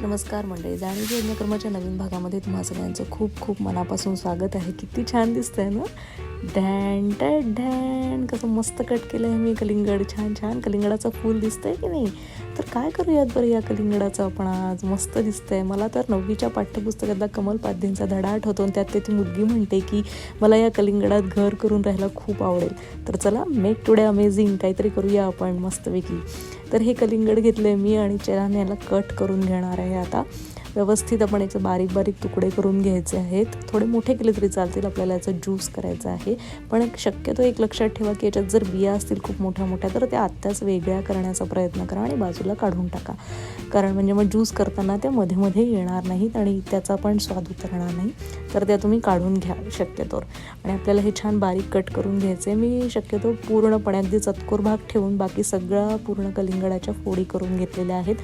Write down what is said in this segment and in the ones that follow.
नमस्कार मंडळी जाणीव यज्ञकर्माच्या नवीन भागामध्ये तुम्हा सगळ्यांचं खूप खूप मनापासून स्वागत आहे. किती छान दिसतंय ना? डॅन टॅट डॅन कसं मस्त कट केलं आहे मी कलिंगड. छान छान कलिंगडाचं फूल दिसतंय की नाही? तर काय करूयात बरं या कलिंगडाचं आपण आज? मस्त दिसतंय. मला तर नववीच्या पाठ्यपुस्तकातला कमल पाध्यांचा धडा आठवतो आणि त्यात ते ती मुलगी म्हणते की मला या कलिंगडात घर करून राहायला खूप आवडेल. तर चला मेक टुडे अमेझिंग काहीतरी करूया आपण मस्तपैकी. तर हे कलिंगड घेतलं आहे मी आणि चेराने याला कट करून घेणार आहे. आता. व्यवस्थित आपण याचे बारीक बारीक तुकडे करून घ्यायचे आहेत. थोडे मोठे केले तरी चालतील आपल्याला याचं ज्यूस करायचं आहे. पण शक्यतो एक लक्षात ठेवा की याच्यात जर बिया असतील खूप मोठ्या मोठ्या तर त्या आत्ताच वेगळ्या करण्याचा प्रयत्न करा आणि बाजूला काढून टाका. कारण म्हणजे मग ज्यूस करताना त्या मध्ये मध्ये येणार नाहीत आणि त्याचा पण स्वाद उतरणार नाही. तर त्या तुम्ही काढून घ्या शक्यतोवर आणि आपल्याला हे छान बारीक कट करून घ्यायचे. मी शक्यतो पूर्णपणे अगदी चतकोर भाग ठेवून बाकी सगळा पूर्ण कलिंगडाच्या फोडी करून घेतलेल्या आहेत.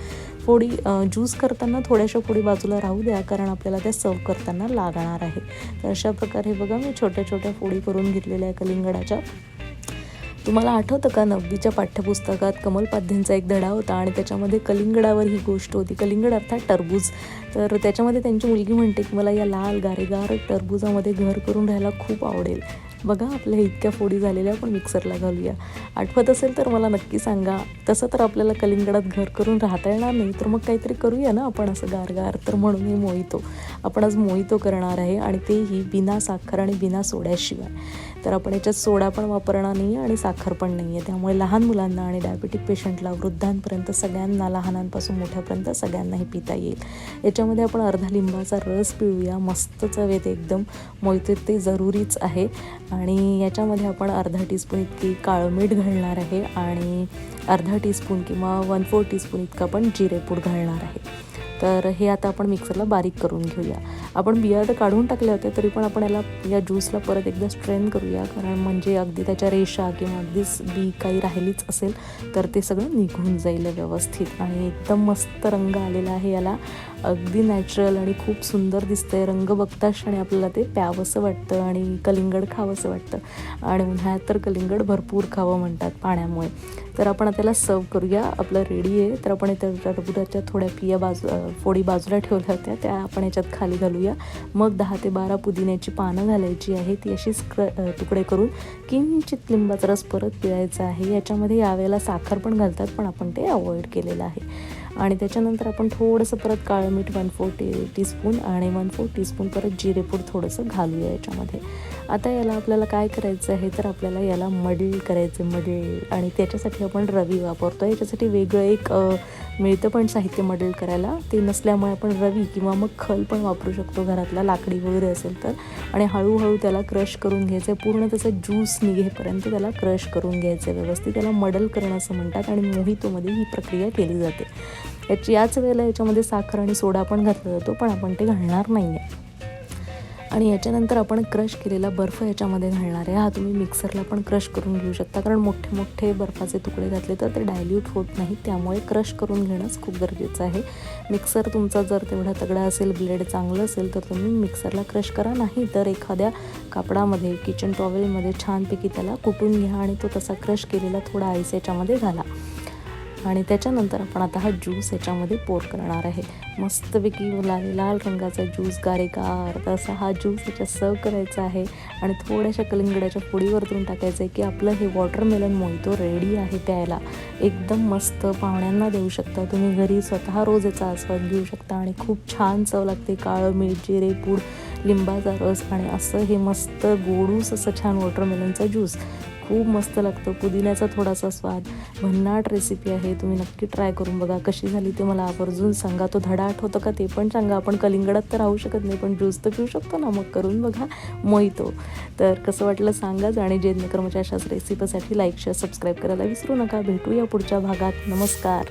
फोडी ज्यूस करताना थोड्याशा फोडी बाजूला राहू द्या कारण आपल्याला त्या सर्व करताना लागणार आहे. तर अशा प्रकारे बघा मी छोट्या छोट्या फोडी करून घेतलेल्या आहे कलिंगडाच्या. तुम्हाला आठवतं का नववीच्या पाठ्यपुस्तकात कमलपाध्यांचा एक धडा होता आणि त्याच्यामध्ये कलिंगडावर ही गोष्ट होती. कलिंगड अर्थात टरबूज. तर त्याच्यामध्ये त्यांची मुलगी म्हणते की मला या लाल गारेगार टरबुजामध्ये घर करून राहायला खूप आवडेल. बघा आपल्या इतक्या फोडी झालेल्या आपण मिक्सरला घालूया. आठवत असेल तर मला नक्की सांगा. तसं तर आपल्याला कलिंगडात घर करून राहता येणार नाही तर मग काहीतरी करूया ना आपण असं गारगार? तर म्हणून मी मोहितो. आपण आज मोहितो करणार आहे आणि तेही बिना साखर आणि बिना सोड्याशिवाय. तर आपण याच्यात सोडा पण वापरणार नाही आहे आणि साखर पण नाही आहे त्यामुळे लहान मुलांना आणि डायबेटिक पेशंटला वृद्धांपर्यंत सगळ्यांना लहानांपासून मोठ्यापर्यंत सगळ्यांनाही पिता येईल. याच्यामध्ये आपण अर्धा लिंबाचा रस पिळूया मस्त चव येते एकदम. मोहिते ते जरुरीच आहे. आणि याच्यामध्ये आपण अर्धा टीस्पून इतकी काळं मीठ घालणार आहे आणि अर्धा टीस्पून किंवा वन फोर टीस्पून इतकं आपण जिरेपूड घालणार आहे. तर हे आता आपण मिक्सरला बारीक करून घेऊया. आपण बिया काढून टाकले होते तरी पण आपण याला या ज्यूसला परत एकदा स्ट्रेन करूया कारण म्हणजे अगदी त्याच्या रेषा किंवा अगदीच बी काही राहिलीच असेल तर ते सगळं निघून जाईल व्यवस्थित. आणि एकदम मस्त रंग आलेला आहे याला. अगदी नॅचरल आणि खूप सुंदर दिसतंय. रंग बघताच आणि आपल्याला ते प्यावंसं वाटतं आणि कलिंगड खावंसं वाटतं. आणि उन्हाळ्यात तर कलिंगड भरपूर खावं म्हणतात पाण्यामुळे. तर आपण त्याला सर्व करूया. आपलं रेडी आहे. तर आपण त्या टरबुजाच्या थोड्या पिया बाजू फोडी बाजूला ठेवल्या होत्या. त्या आपण याच्यात खाली घालूया. मग दहा ते बारा पुदिन्याची पानं घालायची आहे ती अशीच स्क्र तुकडे करून किंचित लिंबाचा रस परत पिळायचा आहे. याच्यामध्ये यावेळेला साखर पण घालतात पण आपण ते अवॉइड केलेलं आहे. आणि त्याच्यानंतर आपण थोडंसं परत काळं मीठ वन फोर टी टीस्पून आणि वन फोर टीस्पून परत जिरेपूड थोडंसं घालूया याच्यामध्ये. आता याला आपल्याला काय करायचं आहे तर आपल्याला याला मडल करायचं मडल. आणि त्याच्यासाठी आपण रवी वापरतो याच्यासाठी वेगळं एक मिळतं पण साहित्य मडल करायला. ते नसल्यामुळे आपण रवी किंवा मग खल पण वापरू शकतो घरातला लाकडी वगैरे असेल तर. आणि हळूहळू त्याला क्रश करून घ्यायचं आहे पूर्ण त्याचा ज्यूस निघेपर्यंत त्याला क्रश करून घ्यायचं आहे व्यवस्थित. त्याला मडल करणं असं म्हणतात आणि मोहितोमध्ये ही प्रक्रिया केली जाते. याची याच वेळेला याच्यामध्ये साखर आणि सोडा पण घातला जातो पण आपण ते घालणार नाही आहे आणि याच्यानंतर आपण क्रश केलेला बर्फ याच्यामध्ये घालणार आहे. हा तुम्ही मिक्सरला पण क्रश करून घेऊ शकता. कारण मोठे मोठे बर्फाचे तुकडे घातले तर ते डायल्यूट होत नाही. त्यामुळे क्रश करून घेणंच खूप गरजेचं आहे. मिक्सर तुमचा जर तेवढा तगडा असेल ब्लेड चांगलं असेल तर तुम्ही मिक्सरला क्रश करा. नाही तर एखाद्या कापडामध्ये किचन टॉवेलमध्ये छानपैकी त्याला कुटून घ्या आणि तो तसा क्रश केलेला थोडा आईस याच्यामध्ये घाला. आणि त्याच्यानंतर आपण आता हा ज्यूस याच्यामध्ये पोर करणार आहे. मस्तपैकी लाल लाल रंगाचा ज्यूस गारेगार तसा हा ज्यूस याच्यात सर्व करायचा आहे. आणि थोड्याशा कलिंगडाच्या फोडीवरतून टाकायचं आहे की आपलं हे वॉटरमेलन मोहितो रेडी आहे प्यायला. एकदम मस्त पाहुण्यांना देऊ शकता. तुम्ही घरी स्वतः रोज याचा आस्वाद घेऊ शकता आणि खूप छान चव लागते. काळं मीठ जिरे पूड लिंबाचा रस आणि असं हे मस्त गोडूस असं छान वॉटरमेलनचा ज्यूस खूप मस्त लागतं. पुदिन्याचा थोडासा स्वाद. भन्नाट रेसिपी आहे. तुम्ही नक्की ट्राय करून बघा. कशी झाली ते मला आवर्जून सांगा. तो धडा आठवतो का ते पण सांगा. आपण कलिंगडात तर राहू शकत नाही पण ज्यूस तर पिऊ शकतो ना मग. करून बघा. मोहितो तर कसं वाटलं सांगाच आणि जे अशाच रेसिपीसाठी लाईक शेअर सबस्क्राईब करायला विसरू नका. भेटूया पुढच्या भागात. नमस्कार.